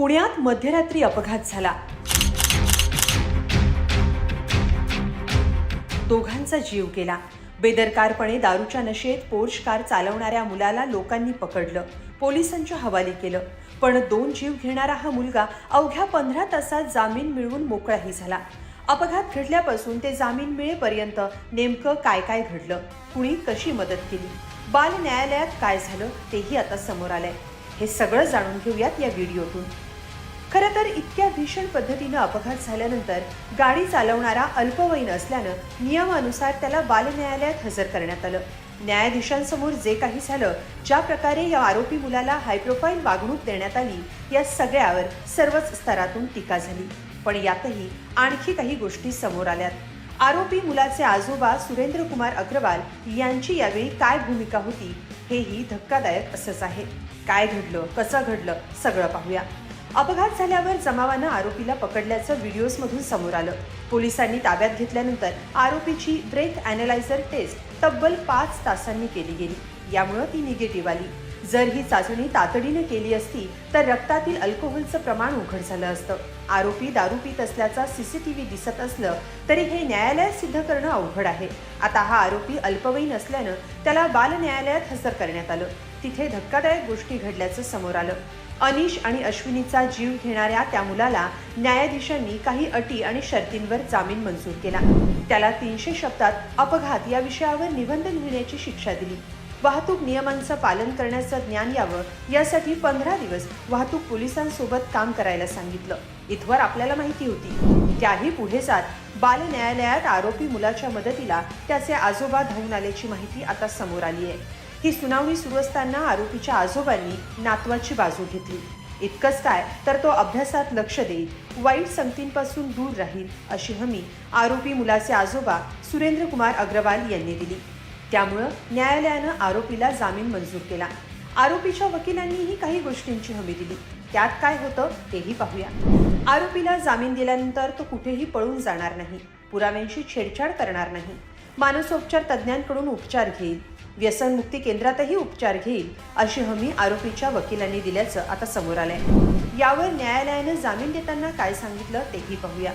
पुण्यात मध्यरात्री अपघात झाला. दोघांचा जीव गेला. बेदरकारपणे दारूच्या नशेत पोर्च कार चालवणाऱ्या मुलाला लोकांनी पकडलं. पोलिसांच्या हवाली केलं. पण दोन जीव घेणारा हा मुलगा अवघ्या पंधरा तासात जामीन मिळवून मोकळाही झाला. अपघात घडल्यापासून ते जामीन मिळेपर्यंत नेमकं काय काय घडलं? कुणी कशी मदत केली? बाल न्यायालयात काय झालं? तेही आता समोर आलंय. हे सगळं जाणून घेऊयात या व्हिडिओतून. खरं तर इतक्या भीषण पद्धतीनं अपघात झाल्यानंतर गाडी चालवणारा अल्पवयीन असल्यानं नियमानुसार त्याला बाल न्यायालयात हजर करण्यात आलं. न्यायाधीशांसमोर जे काही झालं ज्या प्रकारे या आरोपी मुलाला हायप्रोफाईल वागणूक देण्यात आली या सगळ्यावर सर्वच स्तरातून टीका झाली. पण यातही आणखी काही गोष्टी समोर आल्यात. आरोपी मुलाचे आजोबा सुरेंद्र कुमार अग्रवाल यांची यावेळी काय भूमिका होती हेही धक्कादायक असंच आहे. काय घडलं कसं घडलं सगळं पाहूया. अपघात झाल्यावर जमावानं आरोपीला पकडल्याचं व्हिडिओजमधून समोर आलं. पोलिसांनी ताब्यात घेतल्यानंतर आरोपीची ब्रेथ अॅनालायझर टेस्ट तब्बल पाच तासांनी केली गेली. यामुळं ती निगेटिव्ह आली. जर ही चाचणी तातडीनं केली असती तर रक्तातील अल्कोहोलचं प्रमाण उघड झालं असतं. आरोपी दारू पित असल्याचा सीसीटीव्ही दिसत असलं तरी हे न्यायालयात सिद्ध करणं अवघड आहे. आता हा आरोपी अल्पवयीन असल्यानं त्याला बाल न्यायालयात हजर करण्यात आलं. तिथे धक्कादायक गोष्टी घडल्याचं समोर आलं. अनिश आणि अश्विनीचा जीव घेणाऱ्या त्या मुलाला न्यायाधीशांनी काही अटी आणि शर्तींवर जामीन मंजूर केला. त्याला तीनशे शब्दात अपघात या विषयावर निबंध लिहिण्याची शिक्षा दिली. वाहतूक नियमांचं पालन करण्याचं ज्ञान यावं यासाठी पंधरा दिवस वाहतूक पोलिसांसोबत काम करायला सांगितलं. इथवर आपल्याला माहिती होती. त्याही पुढे जात बाल न्यायालयात आरोपी मुलाच्या मदतीला त्याचे आजोबा धावून आल्याची माहिती आता समोर आली आहे ही सुनावणी सुरू असताना आरोपीच्या आजोबांनी नातवाची बाजू घेतली. इतकंच काय तर तो अभ्यासात लक्ष देईल वाईट संगतींपासून दूर राहील अशी हमी आरोपी मुलाचे आजोबा सुरेंद्र कुमार अग्रवाल यांनी दिली. त्यामुळं न्यायालयानं आरोपीला जामीन मंजूर केला. आरोपीच्या वकिलांनीही काही गोष्टींची हमी दिली. त्यात काय होतं तेही पाहूया. आरोपीला जामीन दिल्यानंतर तो कुठेही पळून जाणार नाही पुराव्यांशी छेडछाड करणार नाही. मानसोपचार तज्ज्ञांकडून उपचार घेईल व्यसनमुक्ती केंद्रातही उपचार घेईल अशी हमी आरोपीच्या वकिलांनी दिल्याचं आता समोर आलंय. यावर न्यायालयानं जामीन देताना काय सांगितलं तेही पाहूया.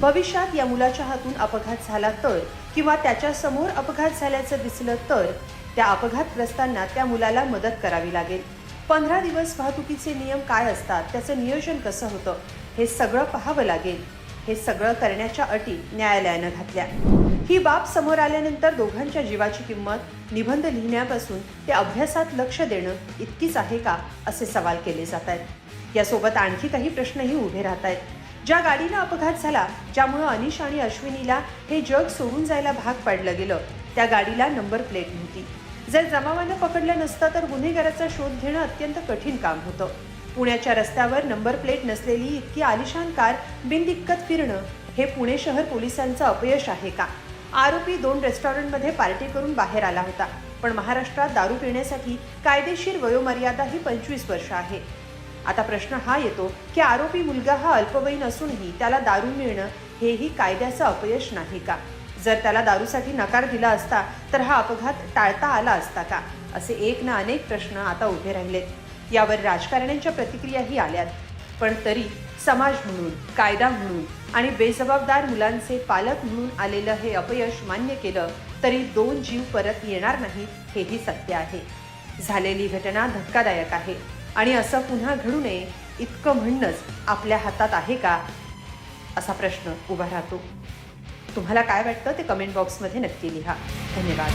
भविष्यात या मुलाच्या हातून अपघात झाला तर किंवा त्याच्यासमोर अपघात झाल्याचं दिसलं तर त्या अपघातग्रस्तांना त्या मुलाला मदत करावी लागेल. पंधरा दिवस वाहतुकीचे नियम काय असतात त्याचं नियोजन कसं होतं हे सगळं पाहावं लागेल. हे सगळं करण्याच्या अटी न्यायालयानं घातल्या. ही बाब समोर आल्यानंतर दोघांच्या जीवाची किंमत निबंध लिहिण्यापासून ते अभ्यासात लक्ष देणं इतकीच आहे का असे सवाल केले जात आहेत यासोबत आणखी काही प्रश्नही उभे राहत आहेत ज्या गाडीनं अपघात झाला ज्यामुळं अनिश आणि अश्विनीला हे जग सोडून जायला भाग पाडलं गेलं त्या गाडीला नंबर प्लेट नव्हती. जर जमावानं पकडलं नसतं तर गुन्हेगाराचा शोध घेणं अत्यंत कठीण काम होतं. पुण्याच्या रस्त्यावर नंबर प्लेट नसलेली इतकी आलिशान कार बिनदिक्कत फिरणं हे पुणे शहर पोलिसांचं अपयश आहे का? आरोपी दोन रेस्टॉरंटमध्ये पार्टी करून बाहेर आला होता. पण महाराष्ट्रात दारू पिण्यासाठी कायदेशीर वयोमर्यादा ही पंचवीस वर्ष आहे. आता प्रश्न हा येतो की आरोपी मुलगा हा अल्पवयीन असूनही त्याला दारू मिळणं हेही कायद्याचं अपयश नाही का? जर त्याला दारूसाठी नकार दिला असता तर हा अपघात टाळता आला असता का? असे एक ना अनेक प्रश्न आता उभे राहिलेत. यावर राजकारण्यांच्या प्रतिक्रियाही आल्यात. पण तरी समाज म्हणून कायदा म्हणून आणि बेजबाबदार मुलांचे पालक म्हणून आलेलं हे अपयश मान्य केलं तरी दोन जीव परत येणार नाहीत हेही सत्य आहे. झालेली घटना धक्कादायक आहे आणि असं पुन्हा घडू नये इतकं म्हणणंच आपल्या हातात आहे का? असा प्रश्न उभा राहतो. तुम्हाला काय वाटतं ते कमेंट बॉक्समध्ये नक्की लिहा. धन्यवाद.